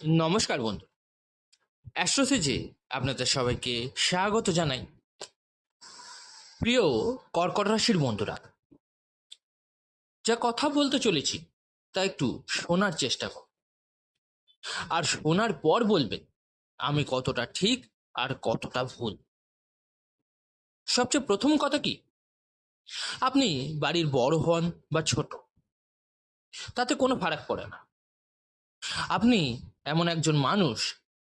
নমস্কার বন্ধু। অ্যাস্ট্রোসেজে আপনাদের সবাইকে স্বাগত জানাই। প্রিয় কর্কট রাশির বন্ধুরা, যা কথা বলতে চলেছি তা একটু শোনার চেষ্টা কর আর শোনার পর বলবেন, আমি কতটা ঠিক আর কতটা ভুল। সবচেয়ে প্রথম কথা কি? আপনি বাড়ির বড় হন বা ছোট, তাতে কোনো ফারাক পড়ে না। আপনি এমন একজন মানুষ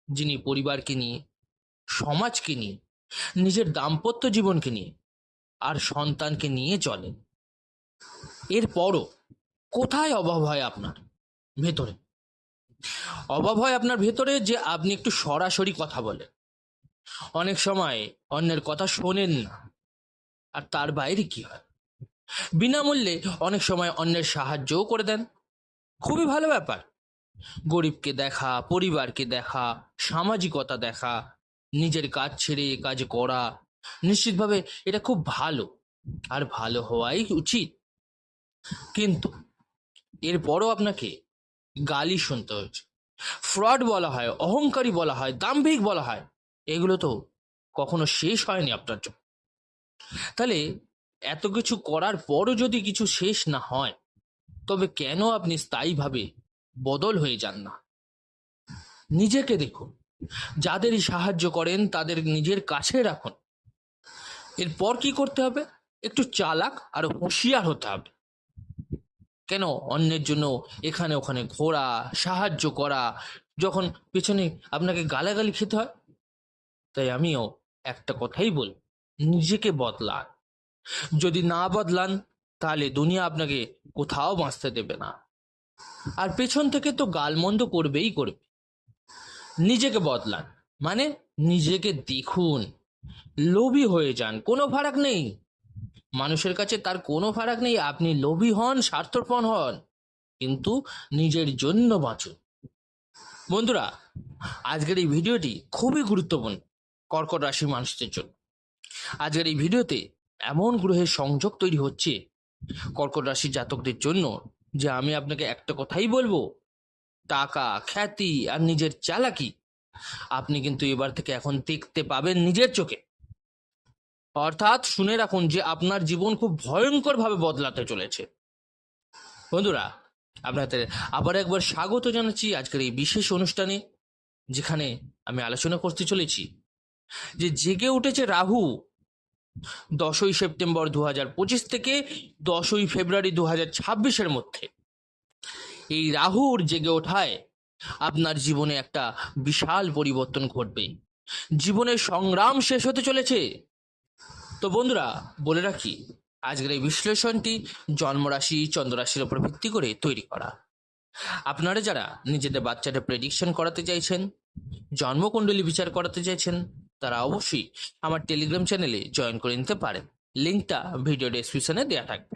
যিনি পরিবারকে নিয়ে, সমাজকে নিয়ে, নিজের দাম্পত্য জীবনকে নিয়ে আর সন্তানকে নিয়ে চলেন। এরপরও কোথায় অভাব হয় আপনার ভেতরে? অভাব হয় আপনার ভেতরে যে আপনি একটু সরাসরি কথা বলেন। অনেক সময় অন্যের কথা শোনেন না, আর তার বাইরে কি হয়? বিনামূল্যে অনেক সময় অন্যের সাহায্যও করে দেন। খুবই ভালো ব্যাপার। গরিবকে দেখা, পরিবারকে দেখা, সামাজিকতা দেখা, নিজের কাজ ছেড়ে কাজ করা। নিশ্চিতভাবে এটা খুব ভালো, আর ভালো হওয়াই উচিত। কিন্তু এরপরও আপনাকে গালি শুনতে হচ্ছে। ফ্রড বলা হয়, অহংকারী বলা হয়, দাম্ভিক বলা হয়, এগুলো তো কখনো শেষ হয়নি আপনার জন্য। তাহলে এত কিছু করার পরও যদি কিছু শেষ না হয়, তবে কেন আপনি স্থায়ীভাবে বদল হয়ে যান না। নিজেকে দেখুন, যাদেরই সাহায্য করেন তাদের নিজের কাছে রাখুন। এরপর কি করতে হবে? একটু চালাক আর হুঁশিয়ার হতে হবে। কেন? অন্যের জন্য এখানে ওখানে ঘোরা, সাহায্য করা, যখন পেছনে আপনাকে গালাগালি খেতে হয়। তাই আমিও একটা কথাই বল, নিজেকে বদলান। যদি না বদলান, তাহলে দুনিয়া আপনাকে কোথাও বাঁচতে দেবে না। আর পেছন থেকে তো গালমন্দ করবেই করবে। নিজেকে বদলান মানে নিজেকে দেখুন, লোভী হয়ে যান, কোনো ফারাক নেই। মানুষের কাছে তার কোনো ফারাক নেই, আপনি লোভী হন, স্বার্থপর হন, কিন্তু নিজের জন্য বাঁচুন। বন্ধুরা, আজকের এই ভিডিওটি খুবই গুরুত্বপূর্ণ কর্কট রাশির মানুষদের জন্য। আজকের এই ভিডিওতে এমন গ্রহের সংযোগ তৈরি হচ্ছে কর্কট রাশির জাতকদের জন্য যে আমি আপনাকে একটা কথাই বলব। টাকা, খ্যাতি আর নিজের চালাকি আপনি কিন্তু এবার থেকে এখন দেখতে পাবেন নিজের চোখে। অর্থাৎ শুনে রাখুন যে আপনার জীবন খুব ভয়ঙ্করভাবে বদলাতে চলেছে। বন্ধুরা, আপনাদের আবার একবার স্বাগত জানাচ্ছি আজকের এই বিশেষ অনুষ্ঠানে, যেখানে আমি আলোচনা করতে চলেছি যে জেগে উঠেছে রাহু দশই সেপ্টেম্বর দু হাজার পঁচিশ থেকে দশই ফেব্রুয়ারি দু হাজার ছাব্বিশের মধ্যে। এই রাহুর জেগে ওঠায় আপনার জীবনে একটা বিশাল পরিবর্তন ঘটবে। জীবনের সংগ্রাম শেষ হতে চলেছে। তো বন্ধুরা, বলে রাখি, আজকের এই বিশ্লেষণটি জন্মরাশি, চন্দ্ররাশির উপর ভিত্তি করে তৈরি করা। আপনারা যারা নিজেদের বাচ্চাদের প্রেডিকশন করাতে চাইছেন, জন্মকুণ্ডলী বিচার করাতে চাইছেন তারা অবশ্যই আমার টেলিগ্রাম চ্যানেলে জয়েন করে নিতে পারেন। লিঙ্কটা ভিডিও ডেসক্রিপশনে দেওয়া থাকবে।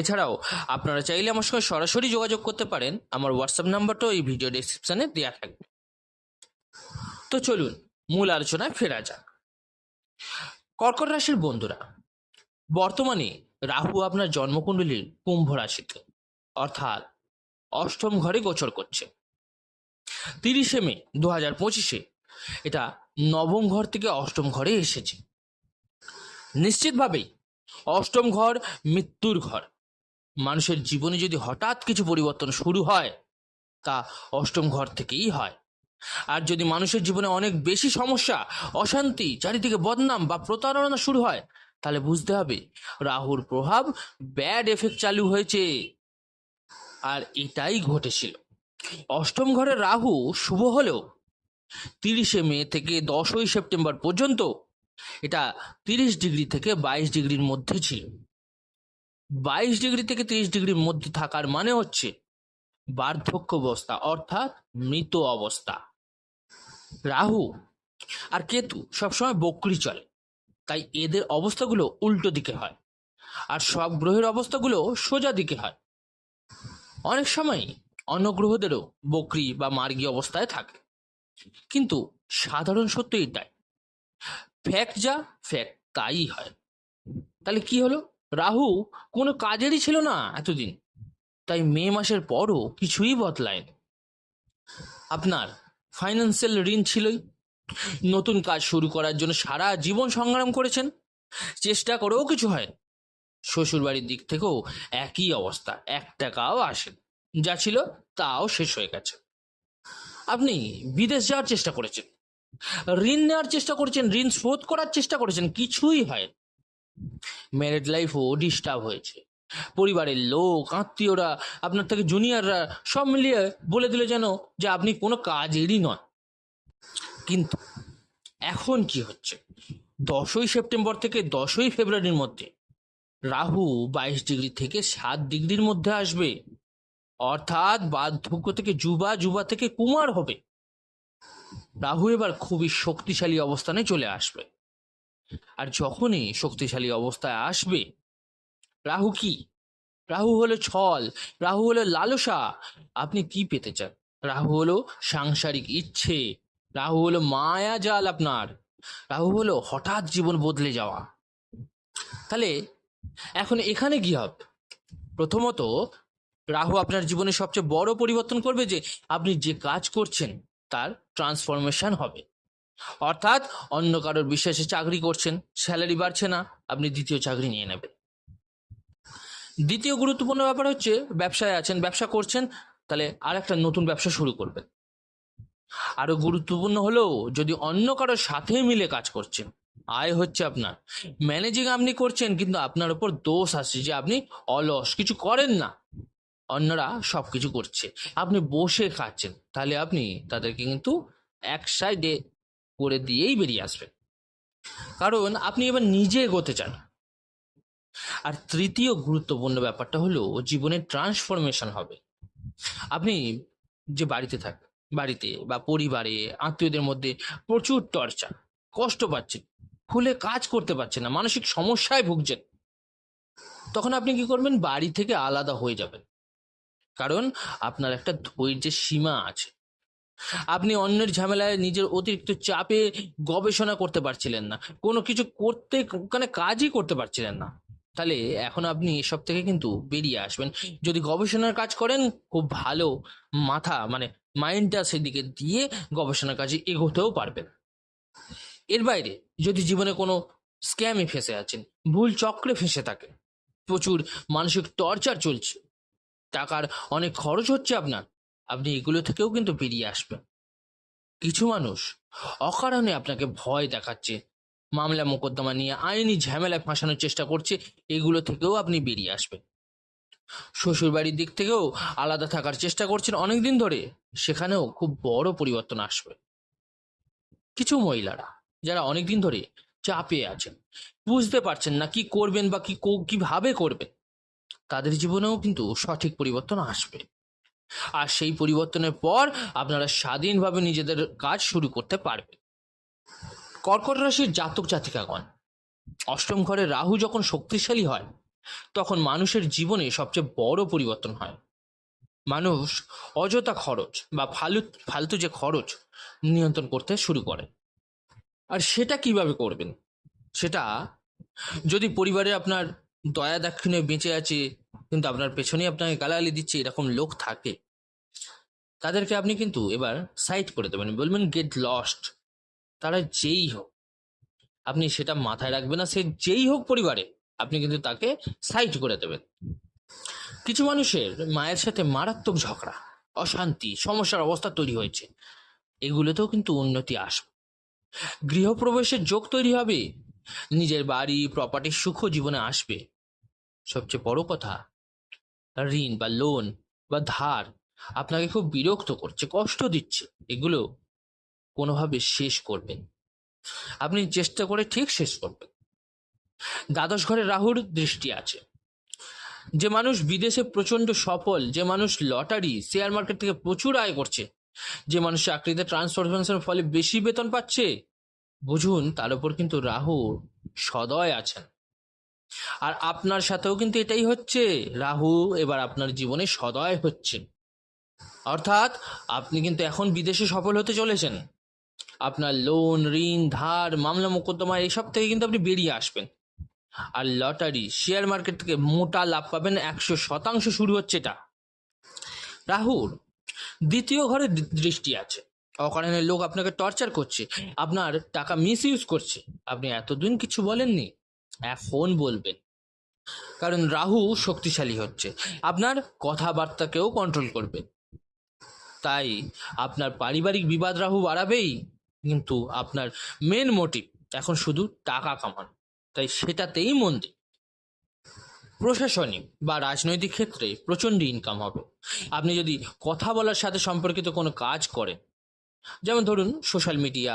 এছাড়াও আপনারা চাইলে আমার সঙ্গে সরাসরি যোগাযোগ করতে পারেন। আমার হোয়াটসঅ্যাপ নাম্বারটাও এই ভিডিও ডেসক্রিপশনে দেওয়া থাকবে। তো চলুন, মূল আলোচনায় ফেরা যাক। কর্কট রাশির বন্ধুরা, বর্তমানে রাহু আপনার জন্মকুণ্ডলীর কুম্ভ রাশিতে, অর্থাৎ অষ্টম ঘরে গোচর করছে। তিরিশে মে দু হাজার পঁচিশে এটা নবম ঘর থেকে অষ্টম ঘরে এসেছে। নিশ্চিতভাবেই অষ্টম ঘর মৃত্যুর ঘর। মানুষের জীবনে যদি হঠাৎ কিছু পরিবর্তন শুরু হয়, তা অষ্টম ঘর থেকেই হয়। আর যদি মানুষের জীবনে অনেক বেশি সমস্যা, অশান্তি, চারিদিকে বদনাম বা প্রতারণা শুরু হয়, তাহলে বুঝতে হবে রাহুর প্রভাব ব্যাড এফেক্ট চালু হয়েছে। আর এটাই ঘটেছিল। অষ্টম ঘরে রাহু শুভ হলেও তিরিশে মে থেকে দশই সেপ্টেম্বর পর্যন্ত। এটা তিরিশ ডিগ্রি থেকে বাইশ ডিগ্রির মধ্যে ছিল। বাইশ ডিগ্রি থেকে তিরিশ ডিগ্রির মধ্যে থাকার মানে হচ্ছে বার্ধক্য অবস্থা, অর্থাৎ মৃত অবস্থা। রাহু আর কেতু সবসময় বকরি চলে, তাই এদের অবস্থাগুলো উল্টো দিকে হয় আর সব গ্রহের অবস্থাগুলো সোজা দিকে হয়। অনেক সময় অন্য গ্রহদেরও বকরি বা মার্গী অবস্থায় থাকে। কিন্তু সাধারণ সত্য এটাই ফ্যাক্ট যা ফ্যাক্ট তাই হয়। তাহলে কি হলো? রাহু কোনো কাজেরই ছিল না এতদিন। তাই মে মাসের পরও কিছুই বদলায়নি আপনার ফাইন্যান্সিয়াল ঋণ ছিলই। নতুন কাজ শুরু করার জন্য সারা জীবন সংগ্রাম করেছেন। চেষ্টা করেও কিছু হয় শ্বশুরবাড়ির দিক থেকেও একই অবস্থা, এক টাকাও আসেন যা ছিল তাও শেষ হয়ে গেছে। আপনি বিদেশ যাওয়ার চেষ্টা করেছেন। ঋণ নেওয়ার চেষ্টা করেছেন, ঋণ শোধ করার চেষ্টা করেছেন, কিছুই হয় ম্যারেড লাইফও ডিস্টার্ব হয়েছে। পরিবারের লোক, আত্মীয়রা, আপনার থেকে জুনিয়ররা সব মিলিয়ে বলে দিল যেন যে আপনি কোনো কাজেরই নন। কিন্তু এখন কি হচ্ছে? দশই সেপ্টেম্বর থেকে দশই ফেব্রুয়ারির মধ্যে রাহু বাইশ ডিগ্রি থেকে সাত ডিগ্রির মধ্যে আসবে। অর্থাৎ বার্ধক্য থেকে যুবা যুবা থেকে কুমার হবে। রাহু এবার খুবই শক্তিশালী অবস্থানে চলে আসবে। আর যখনই শক্তিশালী অবস্থায় আসবে, রাহু কি? রাহু হলো ছল, রাহু হলো লালসা। আপনি কি পেতে চান? রাহু হলো সাংসারিক ইচ্ছে, রাহু হলো মায়া জাল আপনার, রাহু হলো হঠাৎ জীবন বদলে যাওয়া। তাহলে এখন এখানে কি হবে? প্রথমত রাহু আপনার জীবনে সবচেয়ে বড় পরিবর্তন করবে যে আপনি যে কাজ করছেন, তার ট্রান্সফরমেশন হবে। অর্থাৎ অন্য কারোর বিশ্বাসে চাকরি করছেন স্যালারি বাড়ছে না, আপনি দ্বিতীয় চাকরি নিয়ে নেবেন। দ্বিতীয় গুরুত্বপূর্ণ ব্যাপার হচ্ছে ব্যবসায় আছেন, ব্যবসা করছেন, তাহলে আর একটা নতুন ব্যবসা শুরু করবেন। আরও গুরুত্বপূর্ণ হলো যদি অন্য কারোর সাথে মিলে কাজ করছেন, আয় হচ্ছে আপনার। ম্যানেজিং আপনি করছেন, কিন্তু আপনার উপর দোষ আসছে যে আপনি অলস, কিছু করেন না। অন্যরা সব কিছু করছে। আপনি বসে খাচ্ছেন, তাহলে আপনি তাদেরকে কিন্তু এক সাইডে করে দিয়েই বেরিয়ে আসবেন। কারণ আপনি এবার নিজে এগোতে চান। আর তৃতীয় গুরুত্বপূর্ণ ব্যাপারটা হলো জীবনের ট্রান্সফরমেশন হবে। আপনি যে বাড়িতে থাক, বাড়িতে বা পরিবারে, আত্মীয়দের মধ্যে প্রচুর টর্চার কষ্ট পাচ্ছেন, খুলে কাজ করতে পারছেন না, মানসিক সমস্যায় ভুগছেন, তখন আপনি কি করবেন? বাড়ি থেকে আলাদা হয়ে যাবেন। কারণ আপনার একটা ধৈর্যের সীমা আছে। আপনি অন্যের ঝামেলায় নিজের অতিরিক্ত চাপে গবেষণা করতে পারছিলেন না, কোনো কিছু করতে মানে কাজই করতে পারছিলেন না। তাহলে এখন আপনি এসব থেকে কিন্তু বেরিয়ে আসবেন। যদি গবেষণার কাজ করেন, খুব ভালো মাথা মানে মাইন্ডটা সেদিকে দিয়ে গবেষণার কাজে এগোতেও পারবেন। এর বাইরে, যদি জীবনে কোনো স্ক্যামে ফেসে আছেন, ভুল চক্রে ফেসে থাকে প্রচুর মানসিক টর্চার চলছে টাকার অনেক খরচ হচ্ছে আপনার। আপনি এগুলো থেকেও কিন্তু বেরিয়ে আসবেন। কিছু মানুষ অকারণে আপনাকে ভয় দেখাচ্ছে, মামলা মোকদ্দমা নিয়ে আইনি ঝামেলায় ফাঁসানোর চেষ্টা করছে, এগুলো থেকেও আপনি বেরিয়ে আসবেন। শ্বশুরবাড়ির দিক থেকেও আলাদা থাকার চেষ্টা করছেন অনেকদিন ধরে, সেখানেও খুব বড় পরিবর্তন আসবে। কিছু মহিলারা যারা অনেকদিন ধরে চাপে আছেন, বুঝতে পারছেন না কি করবেন বা কি কীভাবে করবেন। তাদের জীবনেও কিন্তু সঠিক পরিবর্তন আসবে। আর সেই পরিবর্তনের পর আপনারা স্বাধীনভাবে নিজেদের কাজ শুরু করতে পারবেন। কর্কট রাশির জাতক জাতিকাগণ, অষ্টম ঘরে রাহু যখন শক্তিশালী হয়, তখন মানুষের জীবনে সবচেয়ে বড় পরিবর্তন হয়। মানুষ অযথা খরচ বা ফালু, ফালতু যে খরচ নিয়ন্ত্রণ করতে শুরু করে। আর সেটা কীভাবে করবেন? সেটা যদি পরিবারে আপনার দয়া দাক্ষিণ্যে বেঁচে আছে কিন্তু আপনার পেছনেই আপনাকে গালাগালি দিচ্ছে, এরকম লোক থাকে। তাদেরকে আপনি কিন্তু এবার সাইড করে দেবেন। বলবেন গেট লস্ট তারা যেই হোক, আপনি সেটা মাথায় রাখবেন না, সে যেই হোক পরিবারে, আপনি কিন্তু তাকে সাইড করে দেবেন। কিছু মানুষের মায়ের সাথে মারাত্মক ঝগড়া, অশান্তি, সমস্যার অবস্থা তৈরি হয়েছে। এগুলোতেও কিন্তু উন্নতি আসবে। গৃহপ্রবেশের যোগ তৈরি হবে। নিজের বাড়ি প্রপার্টির সুখ জীবনে আসবে। সবচেয়ে বড় কথা ঋণ বা লোন বা ধার আপনাকে খুব বিরক্ত করছে, কষ্ট দিচ্ছে, এগুলো কোনোভাবে শেষ করবেন। আপনি চেষ্টা করে ঠিক শেষ করবেন। দ্বাদশ ঘরে রাহুর দৃষ্টি আছে। যে মানুষ বিদেশে প্রচণ্ড সফল, যে মানুষ লটারি শেয়ার মার্কেট থেকে প্রচুর আয় করছে, যে মানুষ চাকরিতে ট্রান্সফরমেশনের ফলে বেশি বেতন পাচ্ছে, বুঝুন তার উপর কিন্তু রাহু সদয় আছেন। আর আপনার সাথেও কিন্তু এটাই হচ্ছে। রাহু এবার আপনার জীবনে সদয় হচ্ছে। অর্থাৎ আপনি কিন্তু এখন বিদেশে সফল হতে চলেছেন। আপনার লোন ঋণ, ধার, মামলা, মোকদ্দমা এইসব থেকে কিন্তু আপনি বেরিয়ে আসবেন। আর লটারি শেয়ার মার্কেট থেকে মোটা লাভ পাবেন একশো শতাংশ শুরু হচ্ছে এটা। রাহুর দ্বিতীয় ঘরে দৃষ্টি আছে। অকারণে লোক আপনাকে টর্চার করছে। আপনার টাকা মিস ইউজ করছে। আপনি এতদিন কিছু বলেননি। এখন বলবেন। কারণ রাহু শক্তিশালী হচ্ছে। আপনার কথাবার্তাকেও কন্ট্রোল করবে তাই আপনার পারিবারিক বিবাদ রাহু বাড়াবেই, কিন্তু আপনার মেন মোটিভ এখন শুধু টাকা কামানো। তাই সেটাতেই মন দিন। প্রশাসনিক বা রাজনৈতিক ক্ষেত্রে প্রচণ্ড ইনকাম হবে। আপনি যদি কথা বলার সাথে সম্পর্কিত কোনো কাজ করেন, যেমন ধরুন সোশ্যাল মিডিয়া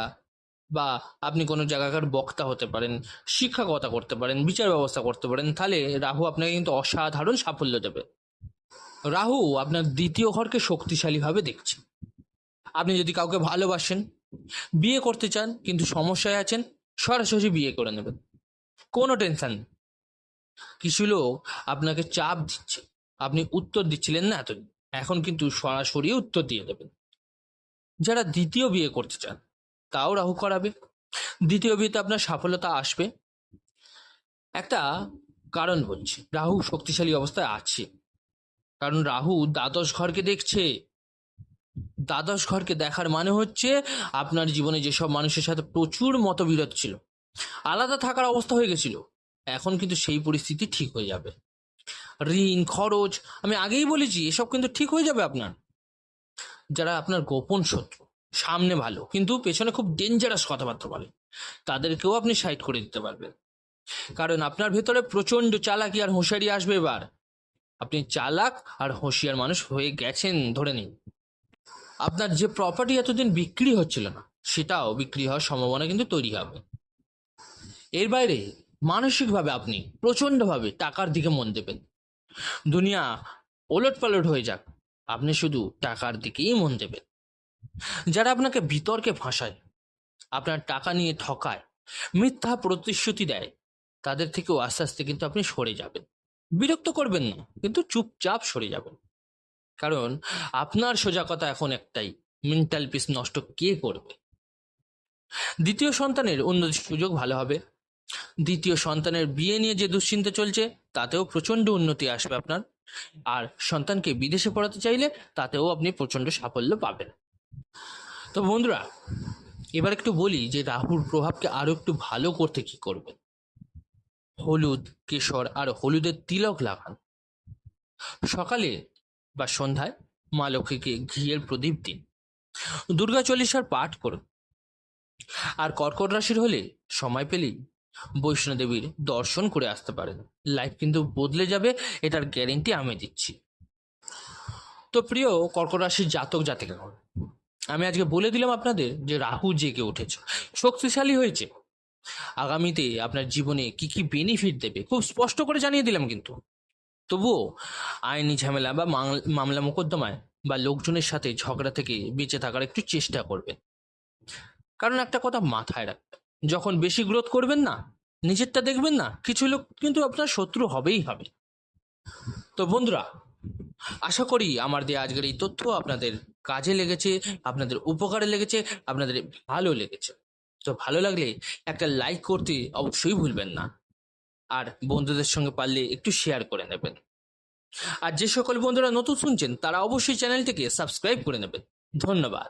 বা আপনি কোনো জায়গাকার বক্তা হতে পারেন, শিক্ষকতা করতে পারেন, বিচার ব্যবস্থা করতে পারেন, তাহলে রাহু আপনাকে কিন্তু অসাধারণ সাফল্য দেবে। রাহু আপনার দ্বিতীয় ঘরকে শক্তিশালীভাবে দেখছে। আপনি যদি কাউকে ভালোবাসেন, বিয়ে করতে চান, কিন্তু সমস্যায় আছেন, সরাসরি বিয়ে করে নেবেন। কোনো টেনশন নেই। কিছু লোক আপনাকে চাপ দিচ্ছে। আপনি উত্তর দিচ্ছিলেন না এতদিন। এখন কিন্তু সরাসরি উত্তর দিয়ে দেবেন। যারা দ্বিতীয় বিয়ে করতে চান তাও রাহু করাবে। দ্বিতীয় বিয়েতে আপনার সফলতা আসবে। একটা কারণ বলছি রাহু শক্তিশালী অবস্থায় আছে। কারণ রাহু দ্বাদশ ঘরকে দেখছে। দ্বাদশ ঘরকে দেখার মানে হচ্ছে আপনার জীবনে যেসব মানুষের সাথে প্রচুর মতবিরোধ ছিল, আলাদা থাকার অবস্থা হয়ে গেছিল, এখন কিন্তু সেই পরিস্থিতি ঠিক হয়ে যাবে। ঋণ, খরচ, আমি আগেই বলেছি, এসব কিন্তু ঠিক হয়ে যাবে আপনার। যারা আপনার গোপন শত্রু সামনে ভালো, কিন্তু পেছনে খুব ডেঞ্জারাস কথাবার্তা বলে। তাদেরকেও আপনি সাইড করে দিতে পারবেন। কারণ আপনার ভেতরে প্রচণ্ড চালাকি আর হুঁশিয়ারি আসবে এবার। আপনি চালাক আর হুঁশিয়ার মানুষ হয়ে গেছেন, ধরে নিন। আপনার যে প্রপার্টি এতদিন বিক্রি হচ্ছিল না, সেটাও বিক্রি হওয়ার সম্ভাবনা কিন্তু তৈরি হবে। এর বাইরে, মানসিকভাবে আপনি প্রচণ্ডভাবে টাকার দিকে মন দেবেন। দুনিয়া ওলট পালট হয়ে যাক। আপনি শুধু টাকার দিকেই মন দেবেন। যারা আপনাকে বিতর্কে ভাসায়, আপনার টাকা নিয়ে ঠকায়, মিথ্যা প্রতিশ্রুতি দেয়, তাদের থেকেও আস্তে আস্তে কিন্তু আপনি সরে যাবেন। বিরক্ত করবেন না, কিন্তু চুপচাপ সরে যাবেন। কারণ আপনার সোজা কথা এখন একটাই মেন্টাল পিস নষ্ট কে করবে? দ্বিতীয় সন্তানের উন্নতির সুযোগ ভালো হবে। দ্বিতীয় সন্তানের বিয়ে নিয়ে যে দুশ্চিন্তা চলছে, তাতেও প্রচণ্ড উন্নতি আসবে আপনার। আর সন্তানকে বিদেশে পড়াতে চাইলে, তাতেও আপনি প্রচণ্ড সাফল্য পাবেন। তো বন্ধুরা, এবার একটু বলি যে রাহুর প্রভাবকে আরও একটু ভালো করতে কি করবেন হলুদ, কেশর আর হলুদের তিলক লাগান। সকালে বা সন্ধ্যায় মা লক্ষ্মীকে ঘিয়ের প্রদীপ দিন। দুর্গা চল্লিশার পাঠ করুন। আর কর্কট রাশির হলে সময় পেলেই বৈষ্ণোদেবীর দর্শন করে আসতে পারেন। লাইফ কিন্তু বদলে যাবে, এটার গ্যারেন্টি আমি দিচ্ছি। তো প্রিয় কর্কট রাশির জাতক জাতিকাগণ আমি আজকে বলে দিলাম আপনাদের যে রাহু জেগে উঠেছে। শক্তিশালী হয়েছে। আগামীতে আপনার জীবনে কি কি বেনিফিট দেবে, খুব স্পষ্ট করে জানিয়ে দিলাম কিন্তু। তবুও আইনি ঝামেলা বা মামলা মোকদ্দমায় বা লোকজনের সাথে ঝগড়া থেকে বেঁচে থাকার একটু চেষ্টা করবেন। কারণ একটা কথা মাথায় রাখবেন, যখন বেশি গ্রোথ করবেন না, নিজেরটা দেখবেন না, কিছু লোক কিন্তু আপনার শত্রু হবেই হবে। তো বন্ধুরা, আশা করি আমার দিয়ে আজকের এই তথ্য আপনাদের কাজে লেগেছে, আপনাদের উপকারে লেগেছে, আপনাদের ভালো লেগেছে। তো ভালো লাগলে একটা লাইক করতে অবশ্যই ভুলবেন না। আর বন্ধুদের সঙ্গে পারলে একটু শেয়ার করে নেবেন। আর যে সকল বন্ধুরা নতুন শুনছেন, তারা অবশ্যই চ্যানেলটিকে সাবস্ক্রাইব করে নেবেন। ধন্যবাদ।